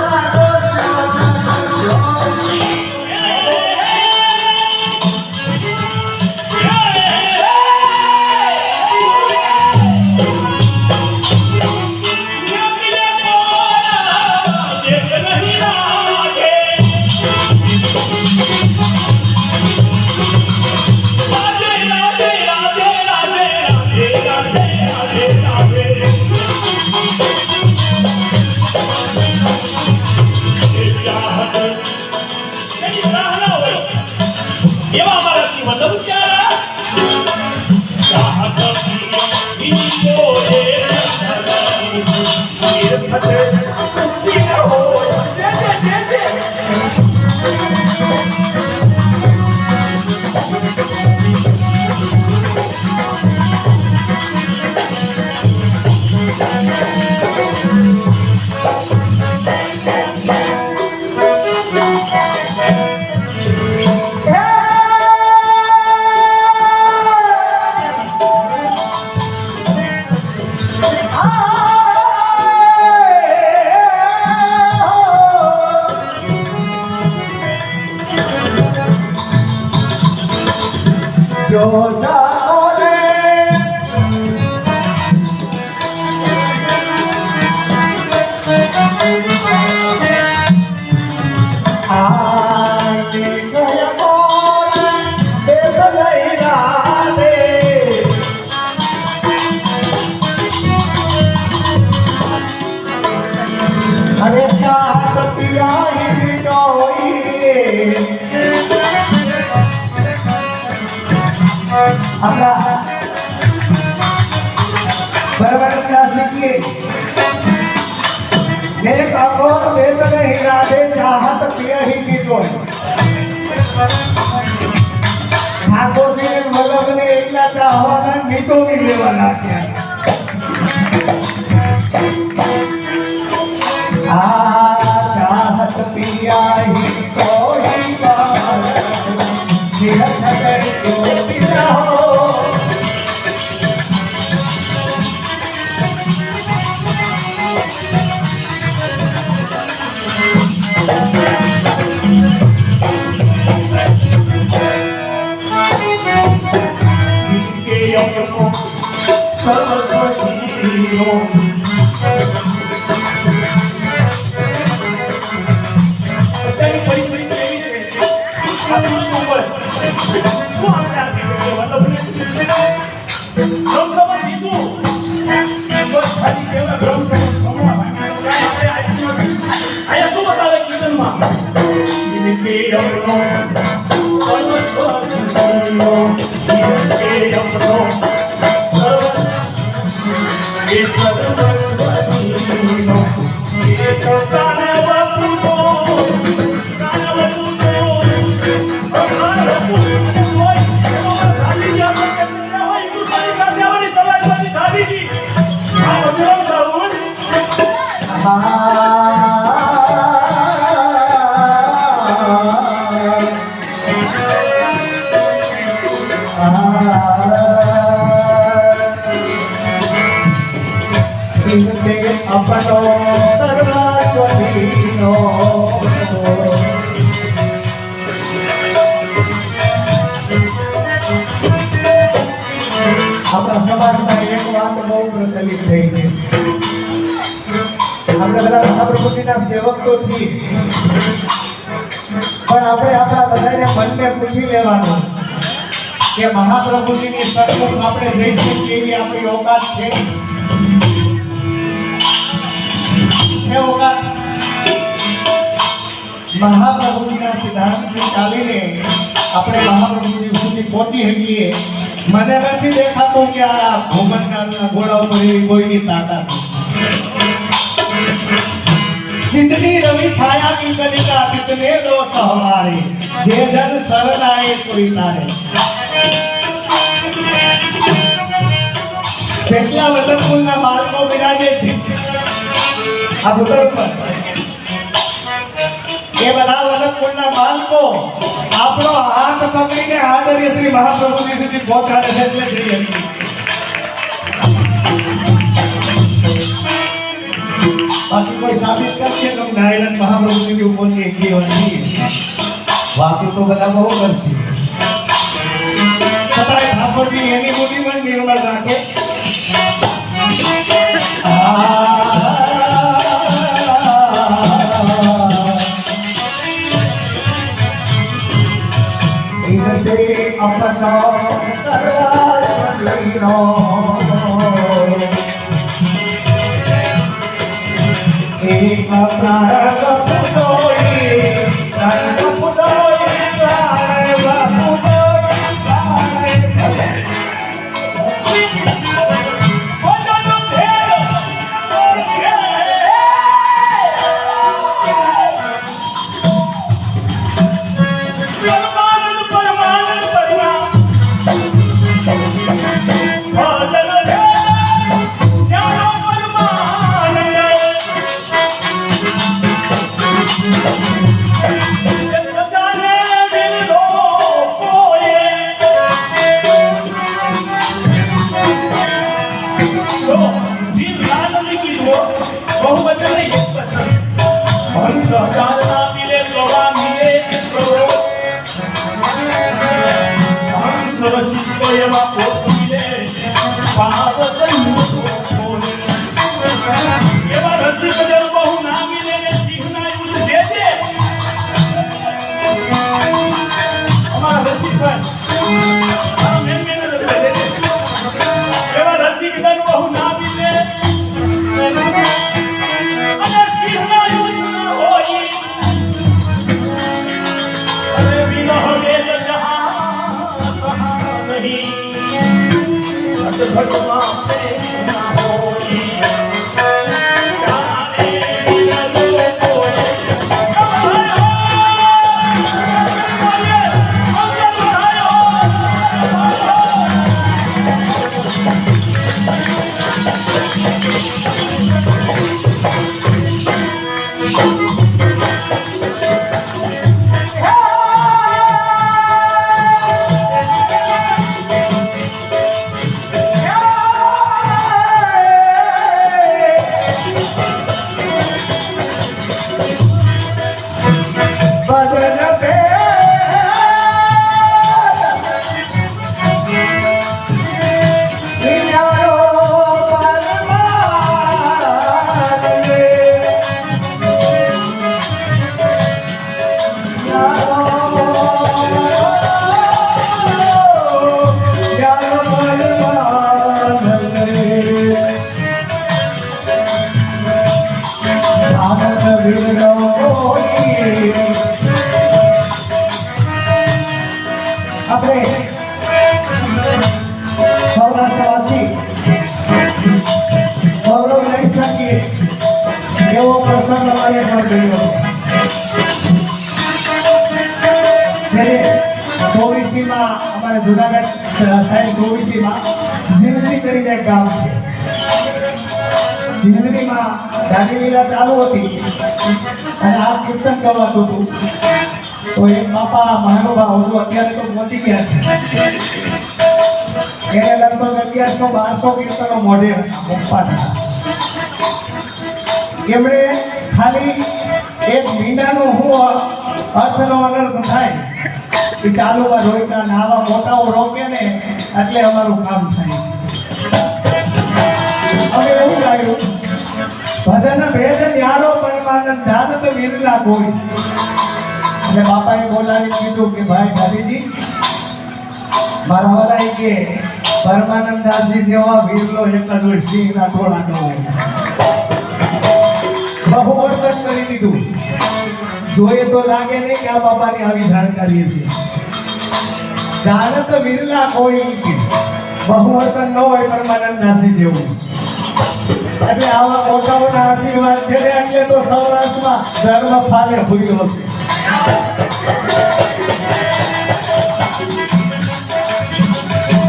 Thank you. એવા અમારા શ્રીમંત ઉચ્ચારા ચાહત ઈંદો એ આપણા બરાબર શીખીએ મેરે કાકો દેવ નહીં રાધે ચાહત પિયા હી કીધો ઠાકોરજી વલ્લભને એટલા ચાહવાના નીચો ની લેવા નાખ્યા કે યમનો Come on. અપનો સર્વસ્વધીનો આપણા સમાજમાં એક વાત બહુ પ્રચલિત થઈ છે. આપણે બધા મહાપ્રભુજીના સેવક તો છીએ. પણ આપણે આપણા બધાને મનને પૂછી લેવાનું કે મહાપ્રભુજીની સન્મુખ આપણે જઈ એવી આપણી ઓકાત છે. છે ઓકાત મહાપ્રભુજીના સિદ્ધાંતથી ચાલીને આપણે મહાપ્રભુજી સુધી પહોંચી શકીએ. મને નથી દેખાતું કે આ ભૂમંડળના ઘોડા ઉપર એવી કોઈની તાકાત જિંદગી રવિ છાયા કી કલિકા કિતને દોષ હમારે જે જન શરણ સુરી તારે જેટલા વતનપુરના માર્ગો બિરાજે છે. આ ભૂતળ ઉપર એ બધા વલ્લભકુળના બાળકો આપણો હાથ પકડીને આદર્ય શ્રી મહાપ્રભુજી સુધી પહોંચાડે છે એટલે જઈએ બાકી કોઈ સાબિત કરશે તો નારાયણ મહાપ્રભુ સુધી પહોંચી એકલી વાર નહીં બાકી તો બધા બહુ કરશે છતાંય ઠાકોરજી એની Thank you. Pablo. નહીં અત ભગવાન ના અમારે જુનાગઢ સાહેબ ચોવીસીમાં જિંદગી કરીને એક ગામ છે. જિંદગીમાં દાંડીલીલા ચાલુ હતી અને આ કીર્તન ગવાતું હતું. તો એક બાપા મહાનુભાવ હજુ અત્યારે તો પહોંચી ગયા છે. એને લગભગ અગિયારસો બારસો કીર્તનો મોઢે મુકવા એમણે ખાલી એક મહિનાનો હું અર્થનો અનર્થ થાય. કે ચાલુમાં રોઈતા ને આવા મોટાઓ રોકે ને એટલે અમારું કામ થાય. હવે એવું લાગ્યું, ભજન ભેદ ન્યારો પરમાનંદ જાનત વિરલા કોઈ. એટલે બાપાએ બોલાવી કીધું કે ભાઈ ગાંધીજી, મારા વાલા કે પરમાનંદ દાસજી જેવા વીરલો એક જ હોય, સિંહના ટોળા નો બહુ વર્તન કરી દીધું. જોઈએ તો લાગે નહીં કે આ બાપાની આવી જાણકારી છે. જાણત વિરલા કોઈ બહુવતન ન હોય પરમાનંદ નાથી જેવું. એટલે આવા મોટાઓના આશીર્વાદ છે એટલે તો સૌરાષ્ટ્રમાં ધર્મ ફાલે ભૂલ્યો છે.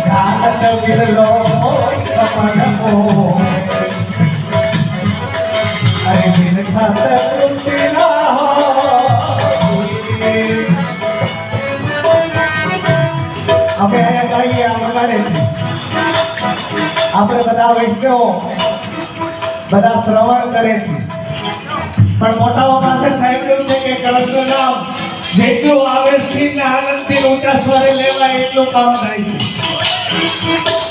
જાત વિરલો કૃષ્ણા અમે અહીંયા આ વગાડે છે આપણે બધા વૈષ્ણવો બધા શ્રવણ કરે છે. પણ મોટાઓ પાસે સાંભળ્યું છે કે કૃષ્ણ નામ જેટલું આવેશથી ને આનંદથી ઊંચા સ્વરે લેવાય એટલું કામ થાય છે.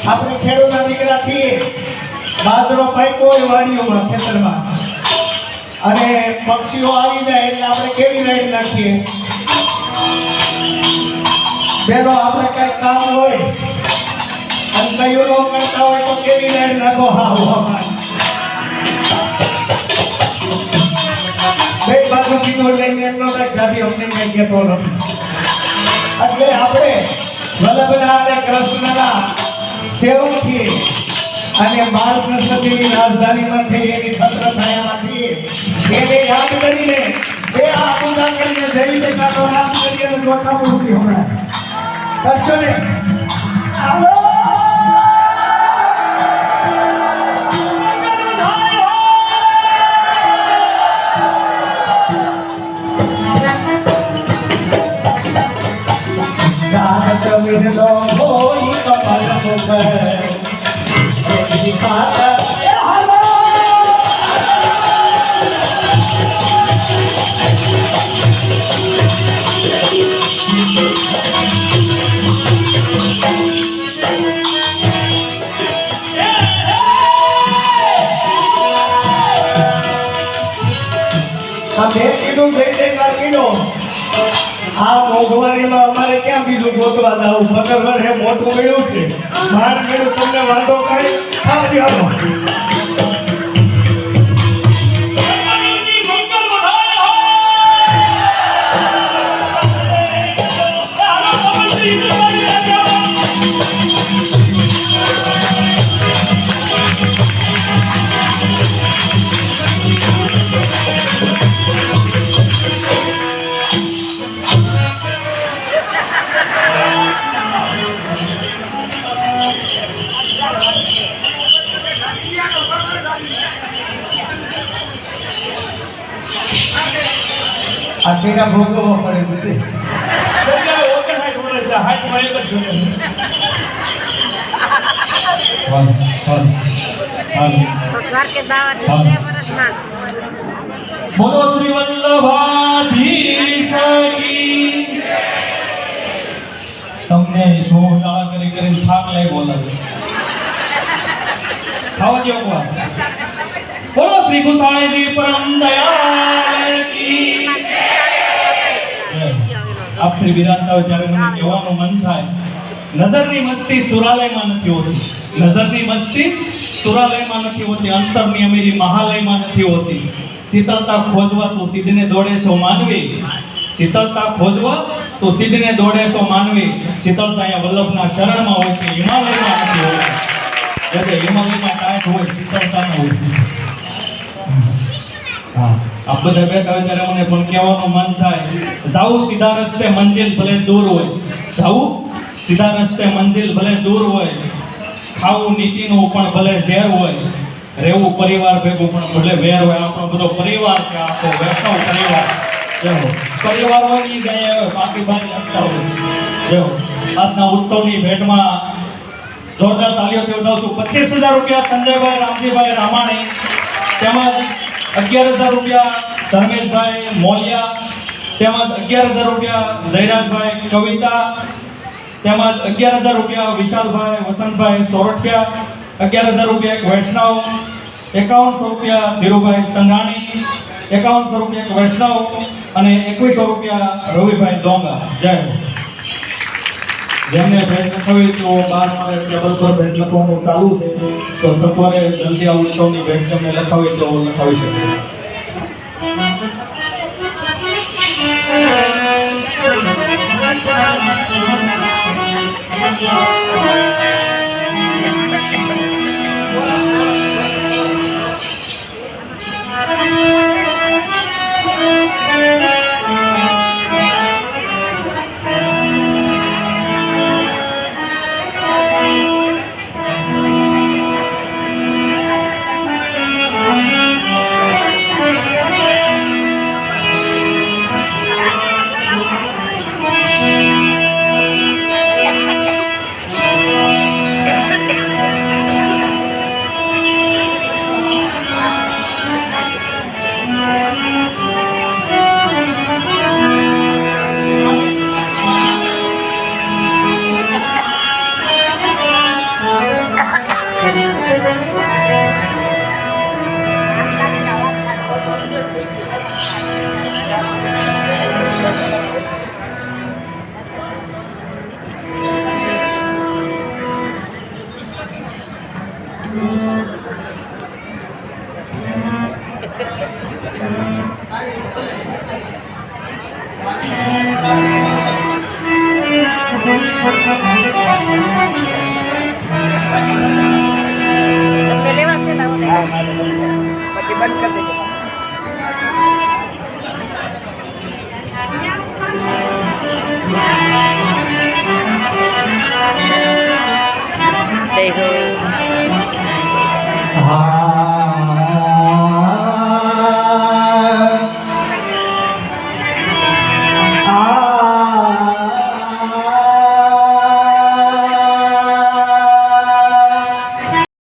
આપણે ખેડૂતના દીકરા છીએ. બાજરો પાક્યો હોય વાડીઓમાં, ખેતરમાં. અને પક્ષીઓ આવી જાય એટલે આપણે કેવી રાઈડ નાખીએ. બેનો આપણે કઈ કામ હોય, અને કયું નો કરતા હોય તો કેવી રાઈડ નાખો હા બે બાજુ લઈને એમનો તો ગાડી અમને કઈ એટલે આપણે વલ્લભના અને કૃષ્ણના સેવક છીએ, અને બાળકૃષ્ણજીની રાજધાનીમાં છે, એની છત્ર છીએ. એને યાદ કરીને એ આ પૂજા કરીને જય જયકારનો નામ કરીએ અને ચોથા હમણાં. કરશો ને આવો જાત મેં કીધું જય જયકાર કીધો. આ મોંઘવારીમાં અમારે ક્યાં બીજું ગોતવા જાવ? ફકરવર હે, મોટું મળ્યું છે. માર તમને વાંધો કઈ? આવજો હનુમાનજી બાકીના ભોગવવો પડે બધી બોલો શ્રી વલ્લભાધીશની તમને શું શાળા કરી કરી થાક લઈ બોલાવે ખાવા જેવું બોલો શ્રી ગુસાણીજી પરમ દયા શ્રી વિરાજતા હોય ત્યારે મને કહેવાનું મન થાય. નજરની મસ્તી સુરાલયમાં નથી હોતી. નજરની મસ્તી સુરાલયમાં નથી હોતી. અંતરની અમીરી મહાલયમાં નથી હોતી. શીતળતા ખોજવા તો સિદ્ધને દોડે છો માનવી. શીતળતા ખોજવા તો સિદ્ધને દોડે છો માનવી. શીતળતા અહીંયા વલ્લભના શરણમાં હોય છે. હિમાલયમાં નથી હોતી. એટલે હિમાલયમાં ટાઈટ હોય શીતળતા ન હોય. હા. આ બધા બેઠા હોય ત્યારે મને પણ કહેવાનું મન થાય. જાવું સીધા રસ્તે મંજિલ ભલે દૂર હોય. જાવું સીધા રસ્તે મંજિલ ભલે દૂર હોય. ખાવું, નીતિનું પણ ભલે ઝેર હોય. રહેવું, પરિવાર ભેગું પણ ભલે વેર હોય. આપણો બધો પરિવાર છે, આખો વૈષ્ણવ પરિવાર. જેવો પરિવાર હોય ને ગઈ બાકી બાકી આપતા હોય. જેવો આજના ઉત્સવની ભેટમાં જોરદાર તાલીઓથી વધાવું છું પચીસ હજાર રૂપિયા સંજયભાઈ, રામજીભાઈ, રામાણી. તેમજ અગિયાર હજાર રૂપિયા ધર્મેશભાઈ મોલિયા, તેમજ અગિયાર હજાર રૂપિયા જયરાજભાઈ કવિતા, તેમજ અગિયાર હજાર રૂપિયા વિશાલભાઈ, વસંતભાઈ સોરઠિયા, અગિયાર હજાર રૂપિયા એક વૈષ્ણવ, એકાવનસો રૂપિયા ધીરુભાઈ સંઘાણી, એકાવનસો રૂપિયા એક વૈષ્ણવ અને એકવીસો રૂપિયા રવિભાઈ ડોંગા. જય જેમને ભેટ લખાવી તો બાર મારે ટેબલ પર ભેટ લખવાનું ચાલુ છે, તો સત્વરે જલ્દી આ ઉત્સવની ભેટ તમને લખાવી તો લખાવી શકે. તમને Thank you. પછી બંધ